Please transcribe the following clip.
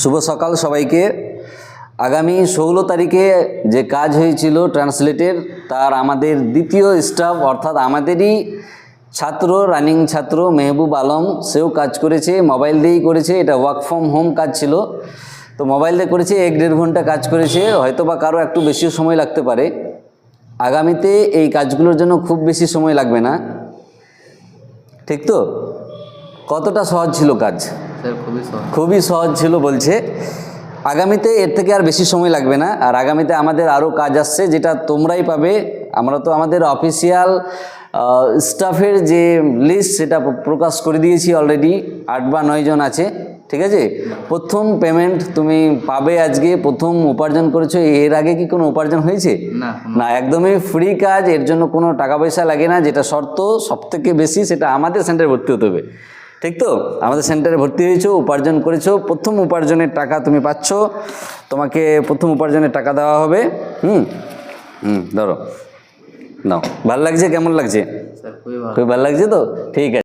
শুভ সকাল সবাইকে। আগামী ষোলো তারিখে যে কাজ হয়েছিল ট্রান্সলেটের, তার আমাদের দ্বিতীয় স্টাফ, অর্থাৎ আমাদেরই ছাত্র রানিং ছাত্র মেহবুব আলম, সেও কাজ করেছে মোবাইল দিয়েই করেছে, এটা ওয়ার্ক ফ্রম হোম কাজ ছিল। তো মোবাইল দিয়ে করেছে, এক দেড় ঘণ্টা কাজ করেছে হয়তো বা কারও একটু বেশিও সময় লাগতে পারে। আগামীতে এই কাজগুলোর জন্য খুব বেশি সময় লাগবে না। ঠিক তো? কতটা সহজ ছিল কাজ? খুবই সহজ। ছিল বলছে। আগামীতে এর থেকে আর বেশি সময় লাগবে না। আর আগামীতে আমাদের আরও কাজ আসছে যেটা তোমরাই পাবে। আমরা তো আমাদের অফিসিয়াল স্টাফের যে লিস্ট সেটা প্রকাশ করে দিয়েছি অলরেডি আট বা নয় জন আছে ঠিক আছে? প্রথম পেমেন্ট তুমি পাবে আজকে প্রথম উপার্জন করেছ। এর আগে কি কোনো উপার্জন হয়েছে? না না একদমই ফ্রি কাজ এর জন্য কোনো টাকা পয়সা লাগে না। যেটা শর্ত সব থেকে বেশি সেটা আমাদের সেন্টারে ভর্তি হতে হবে। ঠিক তো? আমাদের সেন্টারে ভর্তি হয়েছো উপার্জন করেছ প্রথম উপার্জনের টাকা তুমি পাচ্ছ তোমাকে প্রথম উপার্জনের টাকা দেওয়া হবে। হুম? হুম ধরো। নাও। ভালো লাগছে? কেমন লাগছে? খুবই ভালো লাগছে তো? ঠিক আছে।